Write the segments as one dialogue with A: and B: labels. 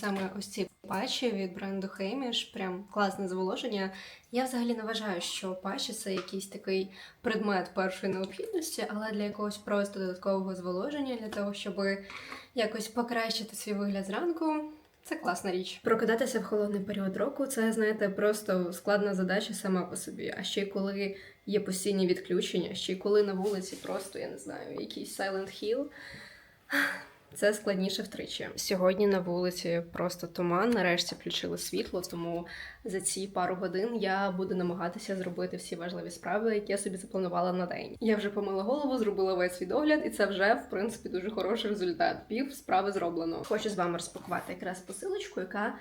A: саме ось ці патчі від бренду Hamish, прям класне зволоження. Я взагалі не вважаю, що патчі це якийсь такий предмет першої необхідності, але для якогось просто додаткового зволоження, для того, щоб якось покращити свій вигляд зранку. Це класна річ. Прокидатися в холодний період року це, знаєте, просто складна задача сама по собі. А ще й коли є постійні відключення, ще й коли на вулиці просто, я не знаю, якийсь Silent Hill. Це складніше втричі. Сьогодні на вулиці просто туман. Нарешті включили світло, тому за ці пару годин я буду намагатися зробити всі важливі справи, які я собі запланувала на день. Я вже помила голову, зробила весь свідогляд, і це вже в принципі дуже хороший результат. Пів справи зроблено. Хочу з вами розпакувати якраз посилочку, яка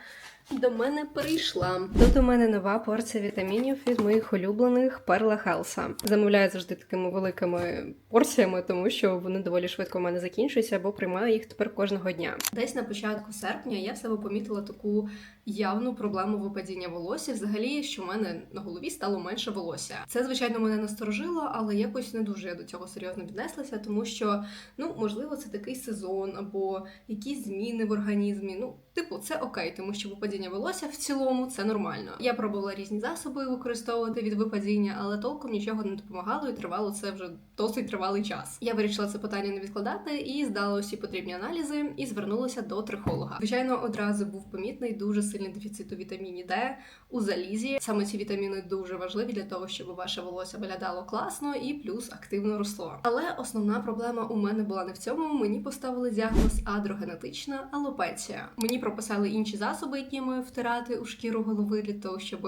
A: до мене прийшла. Тут у мене нова порція вітамінів від моїх улюблених Перла Хелса. Замовляю завжди такими великими порціями, тому що вони доволі швидко у мене закінчуються, бо приймаю їх тепер кожного дня. Десь на початку серпня я в себе помітила таку явну проблему випадіння волосся. Взагалі, що в мене на голові стало менше волосся. Це звичайно мене насторожило, але якось не дуже я до цього серйозно віднеслася, тому що ну можливо це такий сезон або якісь зміни в організмі. Ну, типу, це окей, тому що випадіння волосся в цілому це нормально. Я пробувала різні засоби використовувати від випадіння, але толком нічого не допомагало і тривало це вже досить тривалий час. Я вирішила це питання не відкладати і здала усі потрібні аналізи і звернулася до трихолога. Звичайно, одразу був помітний дуже сильний дефіцит у вітаміні Д у залізі. Саме ці вітаміни дуже важливі для того, щоб ваше волосся виглядало класно і плюс активно росло. Але основна проблема у мене була не в цьому. Мені поставили діагноз адрогенетична алопеція. Мені прописали інші засоби, які я маю втирати у шкіру голови для того, щоб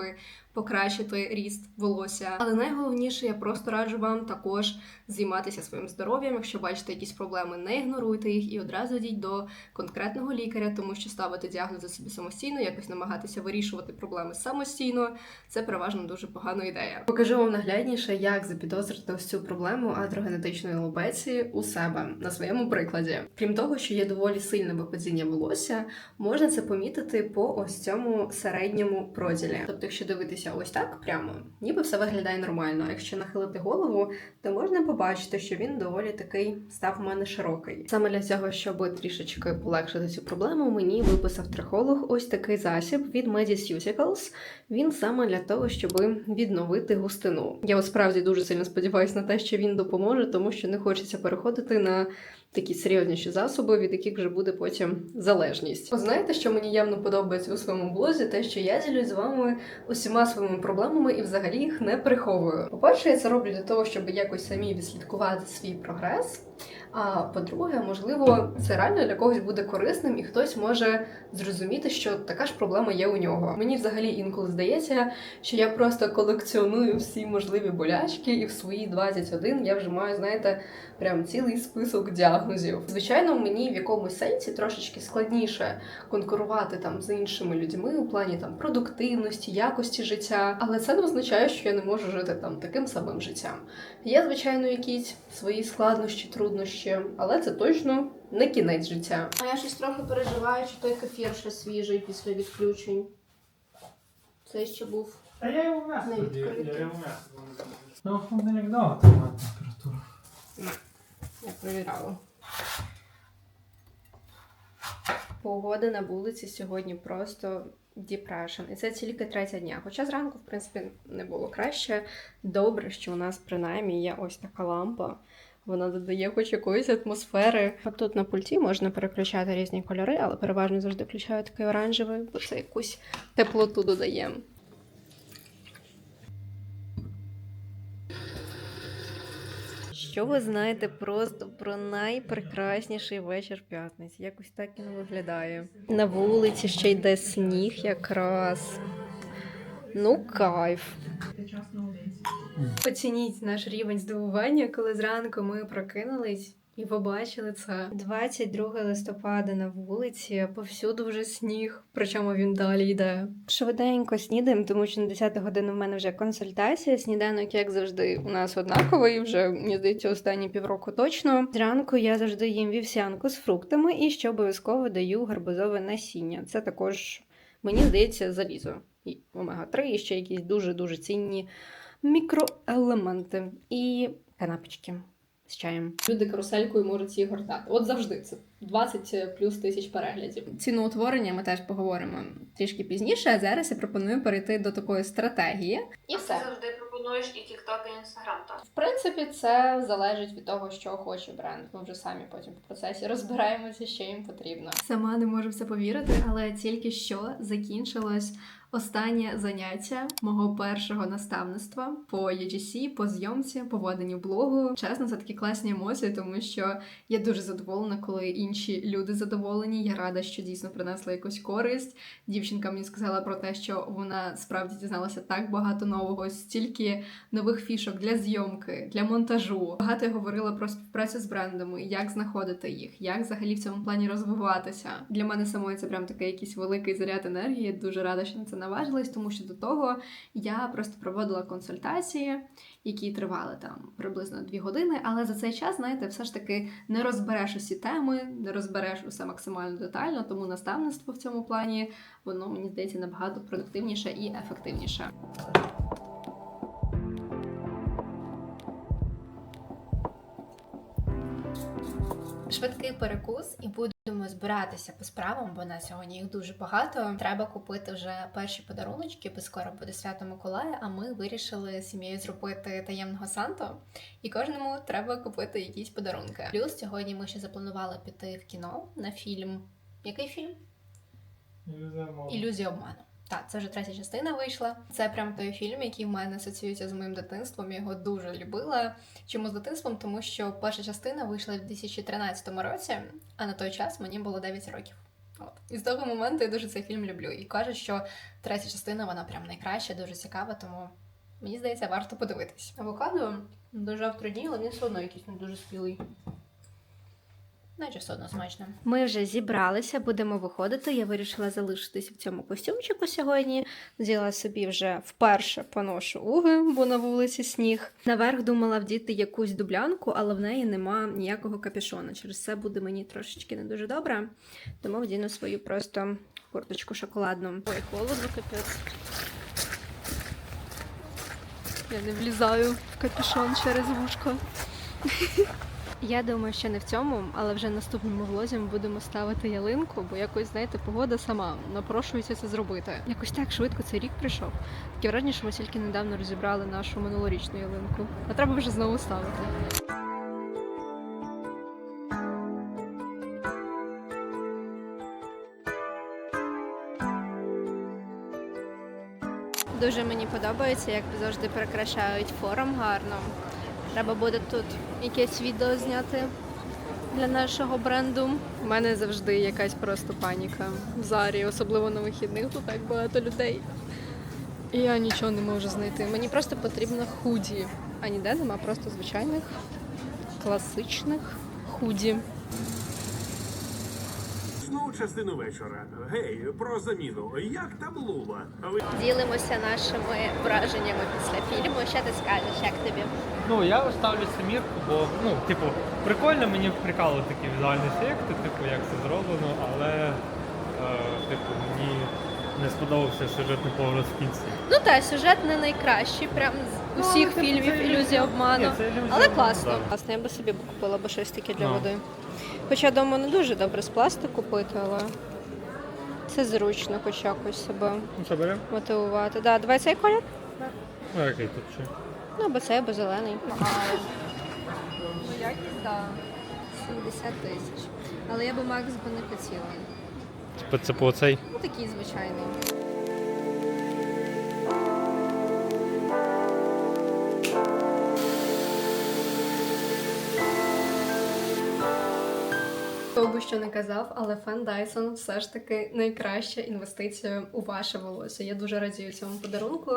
A: покращити ріст волосся. Але найголовніше, я просто раджу вам також займатися своїм здоров'ям. Якщо бачите якісь проблеми, не ігноруйте їх і одразу йдіть до конкретного лікаря, тому що ставити діагнози собі самостійно, якось намагатися вирішувати проблеми самостійно. Це переважно дуже погана ідея. Покажу вам наглядніше, як запідозрити ось цю проблему адрогенетичної лобеції у себе на своєму прикладі. Крім того, що є доволі сильне випадіння волосся, можна це помітити по ось цьому середньому проділі. Тобто, якщо дивитися ось так прямо, ніби все виглядає нормально. А якщо нахилити голову, то можна побачити, що він доволі такий став у мене широкий. Саме для цього, щоб трішечки полегшити цю проблему, мені виписав трихолог ось такий засіб від Mediceuticals. Він саме для того, щоб відновити густину. Я справді дуже сильно сподіваюся на те, що він допоможе, тому що не хочеться переходити на такі серйозніші засоби, від яких вже буде потім залежність. Знаєте, що мені явно подобається у своєму блозі, те, що я ділюсь з вами усіма своїми проблемами і взагалі їх не приховую. По-перше, я це роблю для того, щоб якось самі відслідкувати свій прогрес. А по-друге, можливо, це реально для когось буде корисним, і хтось може зрозуміти, що така ж проблема є у нього. Мені взагалі інколи здається, що я просто колекціоную всі можливі болячки, і в свої 21 я вже маю, знаєте, прям цілий список діагнозів. Звичайно, мені в якомусь сенсі трошечки складніше конкурувати там з іншими людьми у плані там продуктивності, якості життя, але це не означає, що я не можу жити там таким самим життям. Є, звичайно, якісь свої складнощі, труднощі, але це точно не кінець життя.
B: А я щось трохи переживаю, чи той кефір ще свіжий після відключень. Це ще був.
C: Та я його вм'ясо
B: Не відкритий.
C: Ну, холодильник вдома тримає температуру.
A: Я перевіряла. Погода на вулиці сьогодні просто depression. І це тільки третя дня. Хоча зранку, в принципі, не було краще. Добре, що у нас принаймні є ось така лампа. Вона додає хоч якоїсь атмосфери. Тут на пульті можна переключати різні кольори, але переважно завжди включаю такий оранжевий, бо це якусь теплоту додає. Що ви знаєте просто про найпрекрасніший вечір п'ятниці? Якось так він виглядає. На вулиці ще йде сніг якраз. Ну, кайф. Оцініть наш рівень здивування, коли зранку ми прокинулись і побачили це. 22 листопада на вулиці, повсюду вже сніг, причому він далі йде. Швиденько снідаємо, тому що на 10 годину в мене вже консультація. Сніданок, як завжди, у нас однаковий, вже мені здається, останні півроку точно. Зранку я завжди їм вівсянку з фруктами і ще обов'язково даю гарбузове насіння. Це також, мені здається, залізо. І омега-3, і ще якісь дуже-дуже цінні мікроелементи і канапочки з чаєм. Люди каруселькою можуть її гортати. От завжди це 20 плюс тисяч переглядів. Ціноутворення ми теж поговоримо трішки пізніше. А зараз я пропоную перейти до такої стратегії. І все.
B: Ти завжди пропонуєш і TikTok, і Instagram, так?
A: В принципі, це залежить від того, що хоче бренд. Ми вже самі потім по процесі розбираємося, що їм потрібно. Сама не можу в це повірити, але тільки що закінчилось останнє заняття мого першого наставництва по UGC, по зйомці, по веденню блогу. Чесно, це такі класні емоції, тому що я дуже задоволена, коли інші люди задоволені. Я рада, що дійсно принесла якусь користь. Дівчинка мені сказала про те, що вона справді дізналася так багато нового, стільки нових фішок для зйомки, для монтажу. Багато я говорила про співпрацю з брендами, як знаходити їх, як взагалі в цьому плані розвиватися. Для мене самої це прям такий якийсь великий заряд енергії. Дуже рада, що на це наважилась, тому що до того я просто проводила консультації, які тривали там приблизно дві години. Але за цей час, знаєте, все ж таки не розбереш усі теми, не розбереш усе максимально детально. Тому наставництво в цьому плані воно мені здається набагато продуктивніше і ефективніше. Швидкий перекус і будемо збиратися по справам, бо на сьогодні їх дуже багато. Треба купити вже перші подаруночки, бо скоро буде свято Миколая. А ми вирішили з сім'єю зробити таємного Санту, і кожному треба купити якісь подарунки. Плюс сьогодні ми ще запланували піти в кіно на фільм. Який фільм?
C: Ілюзія обману.
A: Ілюзія обману. Так, це вже третя частина вийшла. Це прям той фільм, який в мене асоціюється з моїм дитинством. Я його дуже любила. Чому з дитинством? Тому що перша частина вийшла в 2013 році, а на той час мені було 9 років. От. І з того моменту я дуже цей фільм люблю. І кажуть, що третя частина вона прям найкраща, дуже цікава, тому мені здається, варто подивитись. Авокадо дуже авторні, але він все одно якийсь не дуже спілий. Наче все одно смачно. Ми вже зібралися, будемо виходити. Я вирішила залишитись в цьому костюмчику сьогодні. Взяла собі вже вперше поношу уги, бо на вулиці сніг. Наверх думала вдіти якусь дублянку, але в неї нема ніякого капюшона. Через це буде мені трошечки не дуже добре. Тому вдіну свою просто курточку шоколадну. Ой, холодно капець. Я не влізаю в капюшон через вушко. Я думаю, що не в цьому, але вже в наступному влозі ми будемо ставити ялинку, бо якось, знаєте, погода сама напрошується це зробити. Якось так швидко цей рік прийшов. Таке враження, що ми тільки недавно розібрали нашу минулорічну ялинку. А треба вже знову ставити. Дуже мені подобається, як завжди прикрашають форум гарно. Треба буде тут якесь відео зняти для нашого бренду. У мене завжди якась просто паніка в зарі, особливо на вихідних, тут так багато людей. І я нічого не можу знайти. Мені просто потрібно худі. А ніде нема просто звичайних класичних худі.
D: Частину вечора. Гей, про заміну. Як там Лула? Ви
A: Ділимося нашими враженнями після фільму. Що ти скажеш, як тобі?
C: Ну, я ставлю семірку, бо, ну, типу, прикольно мені прикали такі візуальні ефекти, типу, як це зроблено, але, е, типу, мені не сподобався сюжетний поворот в кінці.
A: Ну так, сюжет не найкращий, прям з усіх
C: типу,
A: фільмів ілюзія обману. Але класно.
C: да.
A: Класно, я би собі купила б щось таке для
C: Ну.
A: води. Хоча дома не дуже добре з пластику купити, але це зручно хоч якось себе
C: Ну що, беремо?
A: мотивувати. Да, давай цей колір.
C: Ну, який тут ще?
A: Ну, або цей, або зелений. Якість, так. 70 тисяч. Але я би Макс би не хотіла.
C: Типу, це по цей?
A: Ну, такий звичайний. Хто би що не казав, але фен Dyson все ж таки найкраща інвестиція у ваше волосся. Я дуже радію цьому подарунку,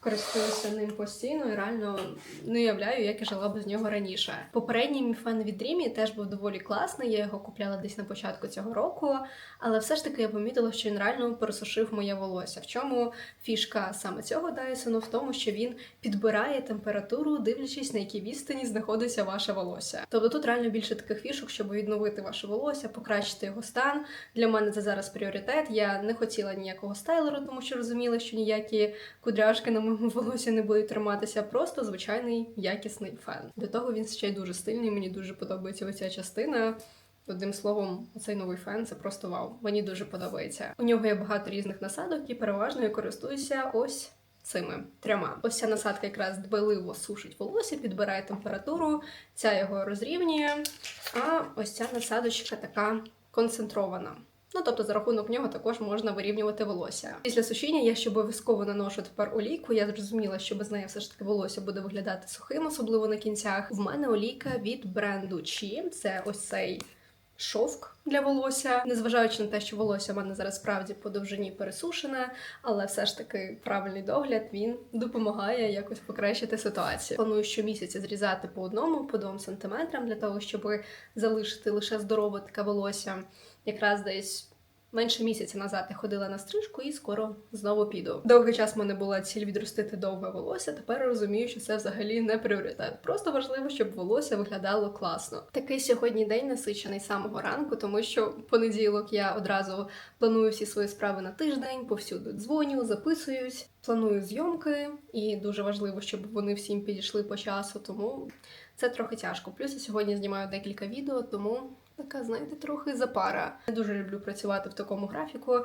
A: користуюся ним постійно і реально не уявляю, як я жила без нього раніше. Попередній мій фен від Dreamy теж був доволі класний. Я його купляла десь на початку цього року, але все ж таки я помітила, що він реально пересушив моє волосся. В чому фішка саме цього Dyson? В тому, що він підбирає температуру, дивлячись на якій відстані знаходиться ваше волосся. Тобто тут реально більше таких фішок, щоб відновити ваше волосся, покращити його стан. Для мене це зараз пріоритет. Я не хотіла ніякого стайлеру, тому що розуміла, що ніякі кудряшки на моєму волосі не будуть триматися. Просто звичайний якісний фен. До того він ще й дуже стильний. Мені дуже подобається оця частина. Одним словом, цей новий фен це просто вау. Мені дуже подобається. У нього є багато різних насадок, і переважно я користуюся ось цими трьома. Ось ця насадка якраз дбайливо сушить волосся, підбирає температуру, ця його розрівнює. А ось ця насадочка така концентрована. Ну, тобто за рахунок нього також можна вирівнювати волосся. Після сушіння я ще обов'язково наношу тепер олійку. Я зрозуміла, що без неї все ж таки волосся буде виглядати сухим, особливо на кінцях. В мене олійка від бренду Chi. Це ось цей шовк для волосся. Незважаючи на те, що волосся в мене зараз справді по довжині пересушене, але все ж таки правильний догляд він допомагає якось покращити ситуацію. Планую щомісяця зрізати по одному, по двом сантиметрам для того, щоб залишити лише здорове таке волосся. Якраз десь менше місяця назад я ходила на стрижку і скоро знову піду. Довгий час в мене була ціль відростити довге волосся. Тепер розумію, що це взагалі не пріоритет. Просто важливо, щоб волосся виглядало класно. Такий сьогодні день насичений самого ранку, тому що в понеділок я одразу планую всі свої справи на тиждень, повсюди дзвоню, записуюсь, планую зйомки, і дуже важливо, щоб вони всім підійшли по часу. Тому це трохи тяжко. Плюс я сьогодні знімаю декілька відео, тому така, знаєте, трохи запара. Не дуже люблю працювати в такому графіку.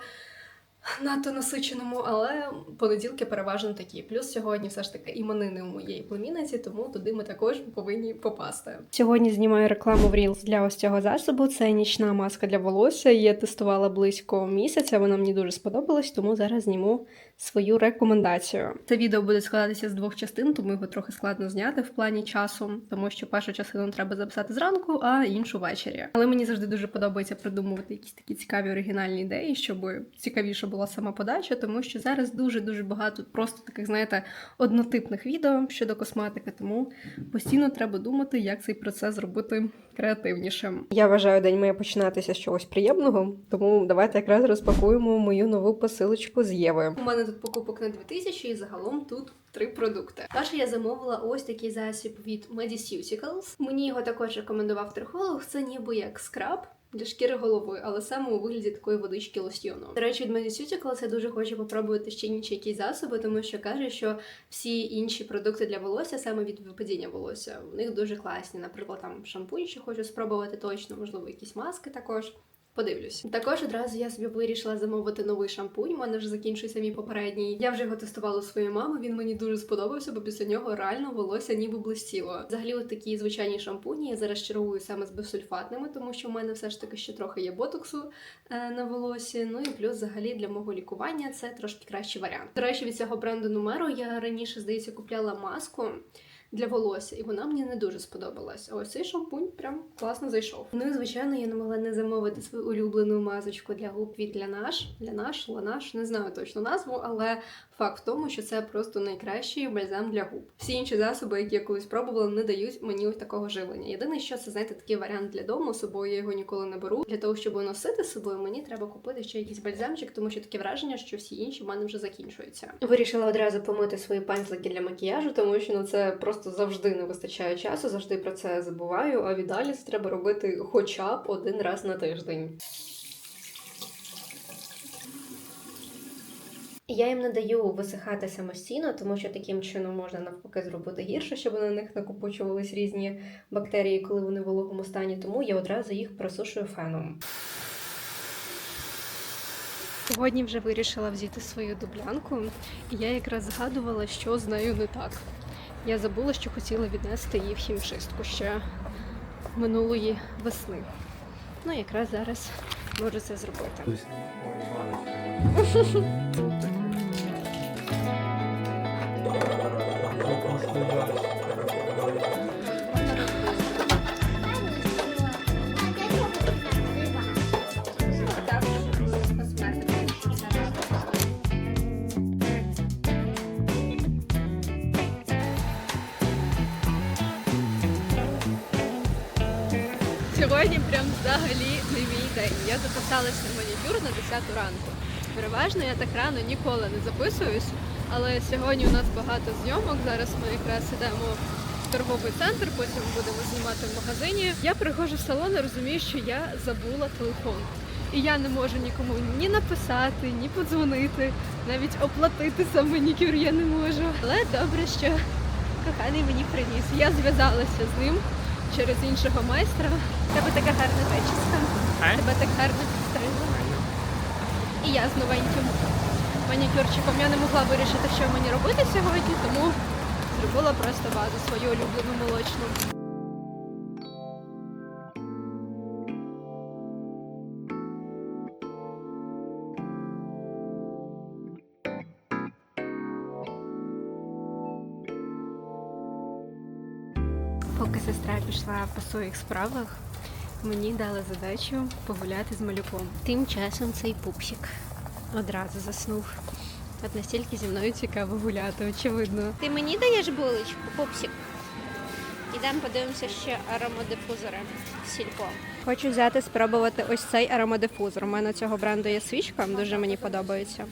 A: Надто насиченому, але понеділки переважно такі. Плюс сьогодні все ж таки іменини у моєї племінниці, тому туди ми також повинні попасти. Сьогодні знімаю рекламу в Reels для ось цього засобу. Це нічна маска для волосся. Я тестувала близько місяця. Вона мені дуже сподобалась, тому зараз зніму свою рекомендацію. Це відео буде складатися з двох частин, тому його трохи складно зняти в плані часу, тому що першу частину треба записати зранку, а іншу ввечері. Але мені завжди дуже подобається придумувати якісь такі цікаві оригінальні ідеї, щоб цікавіше була сама подача, тому що зараз дуже дуже багато просто таких, знаєте, однотипних відео щодо косметики, тому постійно треба думати, як цей процес зробити креативнішим. Я вважаю, день має починатися з чогось приємного, тому давайте якраз розпакуємо мою нову посилочку з Єви. У мене тут покупок на 2000 і загалом тут три продукти. Перше я замовила ось такий засіб від Mediceuticals. Мені його також рекомендував трихолог. Це ніби як скраб. Для шкіри голови, але саме у вигляді такої водички лосьйону. До речі, від Mediceuticals я дуже хочу попробувати ще інші якісь засоби, тому що каже, що всі інші продукти для волосся саме від випадіння волосся. У них дуже класні. Наприклад, там шампунь ще хочу спробувати точно, можливо, якісь маски також. Подивлюсь. Також одразу я собі вирішила замовити новий шампунь. У мене вже закінчується мій попередній. Я вже його тестувала у своєї мами. Він мені дуже сподобався, бо після нього реально волосся ніби блистіло. Взагалі, от такі звичайні шампуні я зараз чергую саме з безсульфатними, тому що в мене все ж таки ще трохи є ботоксу е, на волосі. Ну і плюс, взагалі, для мого лікування це трошки кращий варіант. До речі, від цього бренду Numero я раніше, здається, купляла маску для волосся, і вона мені не дуже сподобалась. А ось цей шампунь прям класно зайшов. Ну і звичайно, я не могла не замовити свою улюблену мазочку для губ від Лянаш. Лянаш, Ланаш, не знаю точно назву, але факт в тому, що це просто найкращий бальзам для губ. Всі інші засоби, які я колись пробувала, не дають мені ось такого живлення. Єдине, що це знаєте, такий варіант для дому. З собою я його ніколи не беру. Для того, щоб носити з собою, мені треба купити ще якийсь бальзамчик, тому що таке враження, що всі інші в мене вже закінчуються. Вирішила одразу помити свої пензлики для макіяжу, тому що ну це просто завжди не вистачає часу, завжди про це забуваю. А віддалі це треба робити хоча б один раз на тиждень. Я їм не даю висихати самостійно, тому що таким чином можна навпаки зробити гірше, щоб на них накопичувались різні бактерії, коли вони в вологому стані. Тому я одразу їх просушую феном. Сьогодні вже вирішила взяти свою дублянку, і я якраз згадувала, що з нею не так. Я забула, що хотіла віднести її в хімчистку ще минулої весни. Ну, якраз зараз можу це зробити. Я записалася на манікюр на 10 ранку. Переважно я так рано ніколи не записуюсь, але сьогодні у нас багато зйомок. Зараз ми якраз ідемо в торговий центр, потім будемо знімати в магазині. Я приходжу в салон і розумію, що я забула телефон. І я не можу нікому ні написати, ні подзвонити, навіть оплатити сам манікюр я не можу. Але добре, що коханий мені приніс. Я зв'язалася з ним.
B: через іншого майстра. Тебе така гарна зачіска. Тебе так гарно підстригли. І я з новеньким манікюрчиком. Я не могла вирішити, що мені робити сьогодні, тому зробила просто базу свою улюблену молочну.
A: Поки сестра пішла по своїх справах, мені дали задачу погуляти з малюком. Тим часом цей пупсик одразу заснув. От настільки зі мною цікаво гуляти, очевидно.
B: Ти мені даєш булочку, пупсик? Ідемо подивимося ще аромадифузори сільпо.
A: Хочу взяти спробувати ось цей аромадифузор. У мене цього бренду є свічка, дуже мені подобається.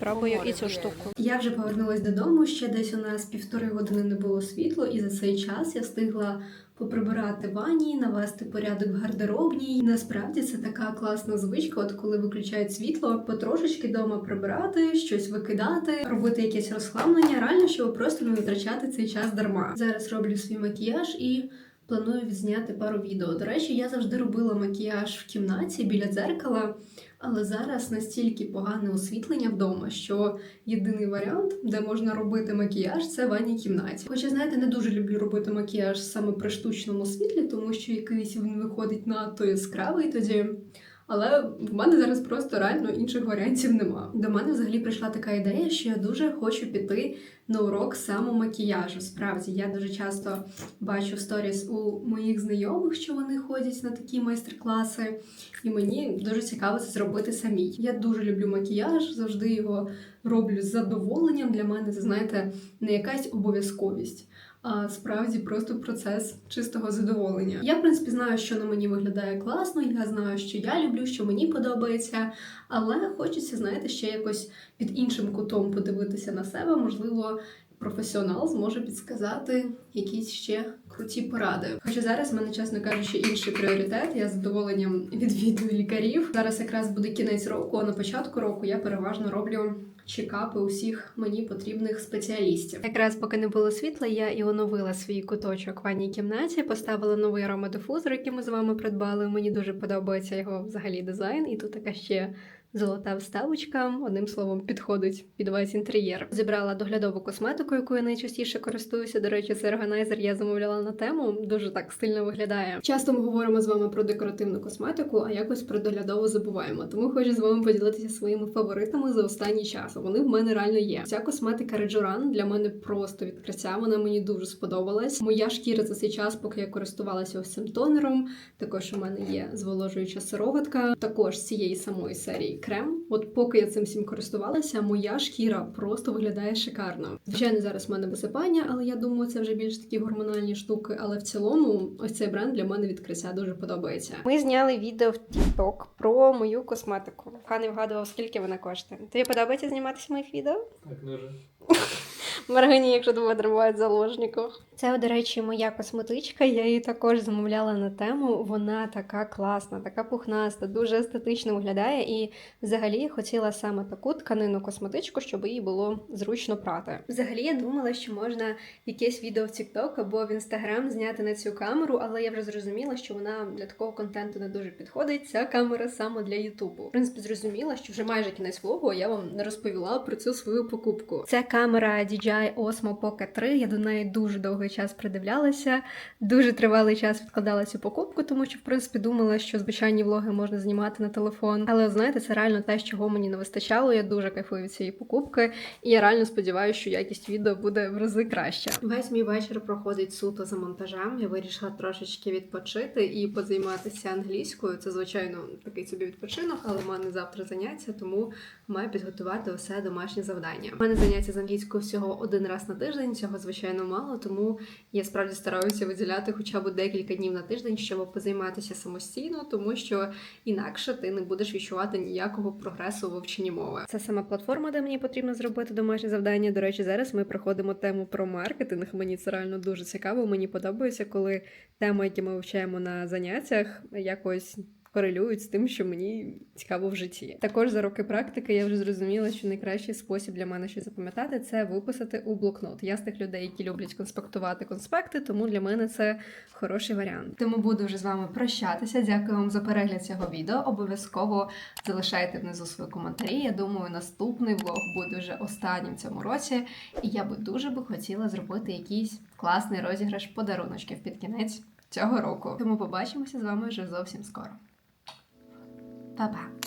A: Спробую і цю штуку. Я вже повернулась додому. Ще десь у нас півтори години не було світло, і за цей час я встигла поприбирати ванні, навести порядок в гардеробній. Насправді це така класна звичка, от коли виключають світло, потрошечки вдома прибирати, щось викидати, робити якесь розхламлення, реально, щоб просто не витрачати цей час дарма. Зараз роблю свій макіяж і. Планую відзняти пару відео. До речі, я завжди робила макіяж в кімнаті біля дзеркала, але зараз настільки погане освітлення вдома, що єдиний варіант, де можна робити макіяж, це в ванній кімнаті. Хоча, знаєте, не дуже люблю робити макіяж саме при штучному світлі, тому що якийсь він виходить надто яскравий тоді. Але в мене зараз просто реально інших варіантів нема. До мене взагалі прийшла така ідея, що я дуже хочу піти на урок самомакіяжу. Справді, я дуже часто бачу сторіс у моїх знайомих, що вони ходять на такі майстер-класи, і мені дуже цікаво це зробити самій. Я дуже люблю макіяж, завжди його роблю з задоволенням. Для мене це знаєте не якась обов'язковість. А справді просто процес чистого задоволення. Я, в принципі, знаю, що на мені виглядає класно, я знаю, що я люблю, що мені подобається, але хочеться, знаєте, ще якось під іншим кутом подивитися на себе. Можливо, професіонал зможе підсказати якісь ще круті поради. Хоча зараз в мене, чесно кажучи, інший пріоритет. Я з задоволенням відвідую лікарів. Зараз якраз буде кінець року, а на початку року я переважно роблю. Чекапи усіх мені потрібних спеціалістів. Якраз поки не було світла, я і оновила свій куточок в ванній кімнаті, поставила новий аромадифузор, який ми з вами придбали. Мені дуже подобається його взагалі дизайн, і тут така ще золота вставочка. Одним словом, підходить під весь інтер'єр. Зібрала доглядову косметику, яку я найчастіше користуюся. До речі, цей органайзер я замовляла на тему. Дуже так стильно виглядає. Часто ми говоримо з вами про декоративну косметику, а якось про доглядову забуваємо. Тому хочу з вами поділитися своїми фаворитами за останній час. Вони в мене реально є. Ця косметика Rejuran для мене просто відкриття. Вона мені дуже сподобалась. Моя шкіра за цей час, поки я користувалася ось цим тонером. Також у мене є зволожуюча сироватка. Також цієї самої серії крем. От поки я цим всім користувалася, моя шкіра просто виглядає шикарно. Звичайно, зараз в мене висипання, але я думаю, це вже більш такі гормональні штуки. Але в цілому, ось цей бренд для мене відкриття дуже подобається. Ми зняли відео в TikTok про мою косметику. Ха не вгадував, скільки вона коштує. Тобі подобається зніматися моїх відео?
C: Так, дуже.
A: Маргані, якщо тебе тримають заложників. Це, до речі, моя косметичка. Я її також замовляла на тему. Вона така класна, така пухнаста, дуже естетично виглядає. І взагалі хотіла саме таку тканину косметичку, щоб її було зручно прати. Взагалі я думала, що можна якесь відео в TikTok або в Instagram зняти на цю камеру, але я вже зрозуміла, що вона для такого контенту не дуже підходить. Ця камера саме для Ютубу. В принципі, зрозуміла, що вже майже кінець влогу, я вам не розповіла про цю свою покупку. Це камера DJI Osmo Pocket 3. Я до неї дуже довгий час придивлялася, дуже тривалий час відкладала цю покупку, тому що в принципі думала, що звичайні влоги можна знімати на телефон. Але знаєте, це реально те, чого мені не вистачало. Я дуже кайфую від цієї покупки, і я реально сподіваюся, що якість відео буде в рази краще. Весь мій вечір проходить суто за монтажем. Я вирішила трошечки відпочити і позайматися англійською. Це звичайно такий собі відпочинок, але в мене завтра заняття, тому маю підготувати усе домашнє завдання. У мене заняття з англійською всього один раз на тиждень. Цього звичайно мало, тому я справді стараюся виділяти хоча б декілька днів на тиждень, щоб позайматися самостійно, тому що інакше ти не будеш відчувати ніякого прогресу у вивченні мови. Це саме платформа, де мені потрібно зробити домашнє завдання. До речі, зараз ми проходимо тему про маркетинг. Мені це реально дуже цікаво. Мені подобається, коли теми, які ми вивчаємо на заняттях, якось корелюють з тим, що мені цікаво в житті. Також за роки практики я вже зрозуміла, що найкращий спосіб для мене щось запам'ятати це виписати у блокнот. Я з тих людей, які люблять конспектувати конспекти, тому для мене це хороший варіант. Тому буду вже з вами прощатися. Дякую вам за перегляд цього відео. Обов'язково залишайте внизу свої коментарі. Я думаю, наступний влог буде вже останнім в цьому році, і я би дуже би хотіла зробити якийсь класний розіграш подаруночків під кінець цього року. Тому побачимося з вами вже зовсім скоро. Bye bye.